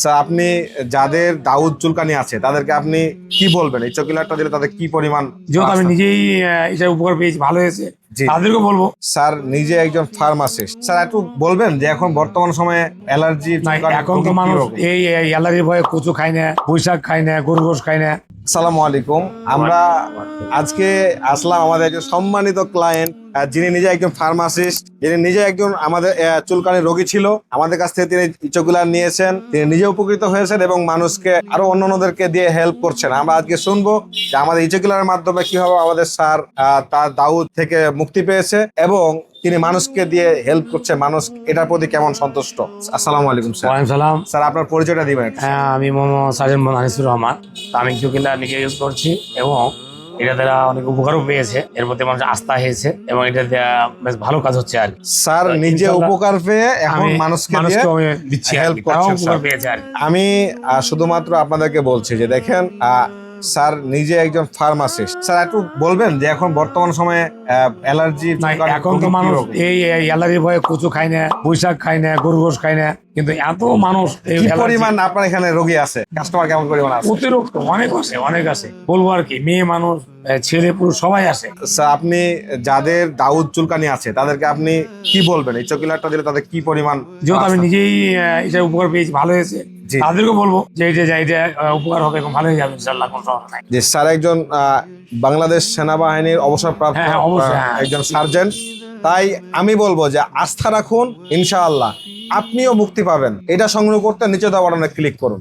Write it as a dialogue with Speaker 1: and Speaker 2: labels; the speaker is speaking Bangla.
Speaker 1: স্যার আপনি যাদের দাউদ চুলকানি আছে তাদেরকে আপনি কি বলবেন? এই চকিলারটা দিলে তাদের কি পরিমাণ
Speaker 2: যেহেতু আমি নিজেই এটার উপকার পেয়েছি ভালো হয়েছে তাদেরকে বলব।
Speaker 1: স্যার নিজে একজন ফার্মাসিস্ট স্যার একটু বলবেন যে এখন বর্তমান সময়ে অ্যালার্জি
Speaker 2: এখন তো মানুষ এই অ্যালার্জির ভয়ে কচু খায় না বৈশাখ খায় না গরু গোস খায় না।
Speaker 1: আসসালামু আলাইকুম। আমরা আজকে আসলাম আমাদের একজন সম্মানিত ক্লায়েন্ট যিনি নিজে একজন ফার্মাসিস্ট যিনি নিজে একজন আমাদের আহ, চুলকানির রোগী ছিল আমাদের কাছ থেকে তিনি ইচোগুলার নিয়েছেন। তিনি নিজে উপকৃত হয়েছেন এবং মানুষকে আরও অন্যান্যদেরকে দিয়ে হেল্প করছেন। আমরা আজকে শুনব যে আমাদের ইচোগুলার মাধ্যমে কীভাবে আমাদের স্যার তার দাউদ থেকে মুক্তি পেয়েছে এবং তিনি মানুষকে দিয়ে হেল্প করছে। মানুষ এটার প্রতি কেমন সন্তুষ্ট? আসসালামু আলাইকুম স্যার।
Speaker 2: ওয়ালাইকুম সালাম।
Speaker 1: স্যার আপনার পরিচয়টা দিবেন
Speaker 2: হ্যাঁ, আমি মোহাম্মদ সাজেন মোহাম্মদ আনিসুর রহমান। আমি চুকিলা নিজে ইউজ করছি এবং এটা দ্বারা অনেক উপকারও পেয়েছে। এর প্রতি মানুষ আস্থা হয়েছে এবং এটা বেশ ভালো কাজ হচ্ছে আর
Speaker 1: স্যার নিজে উপকার পেয়ে এখন মানুষকে
Speaker 2: আমি দিচ্ছি হেল্প
Speaker 1: করছেন, আমি শুধুমাত্র আপনাদেরকে বলছি যে দেখেন আহ, স্যার নিজে একজন ফার্মাসিস্ট। স্যার একটু বলবেন যে এখন বর্তমান সময়ে অ্যালার্জি
Speaker 2: এখন তো মানুষ এই অ্যালার্জির ভয়ে কচু খায় না বৈশাখ খায় না গরু গোস খায় না কিন্তু এত মানুষ
Speaker 1: পরিমাণ আপনার এখানে রোগী আছে? কাস্টমার কেমন পরিমাণ আছে?
Speaker 2: অতিরিক্ত অনেক আছে অনেক আছে। বলব আর কি মেয়ে মানুষ ছেলে পুরুষ সবাই আছে।
Speaker 1: স্যার আপনি যাদের দাউদ চুলকানি আছে তাদেরকে আপনি কি বলবেন? এই চকিলারটা দিলে তাদের কি পরিমাণ
Speaker 2: যেহেতু আমি নিজেই এটার উপকার পেয়েছি ভালো হয়েছে। তাদেরকে বলব যে এটা যা এটা আহ, উপকার হবে এবং ভালোই যাবে ইনশাল্লাহ কোনো সমস্যা নাই।
Speaker 1: যে স্যার একজন আহ, বাংলাদেশ সেনাবাহিনীর অবসরপ্রাপ্ত
Speaker 2: হ্যাঁ, হ্যাঁ, হ্যাঁ।
Speaker 1: একজন সার্জেন্ট। তাই আমি বলব যে আস্থা রাখুন ইনশাআল্লাহ। আপনিও মুক্তি পাবেন। এটা সংগ্রহ করতে নিচে দেওয়া বাটনে ক্লিক করুন।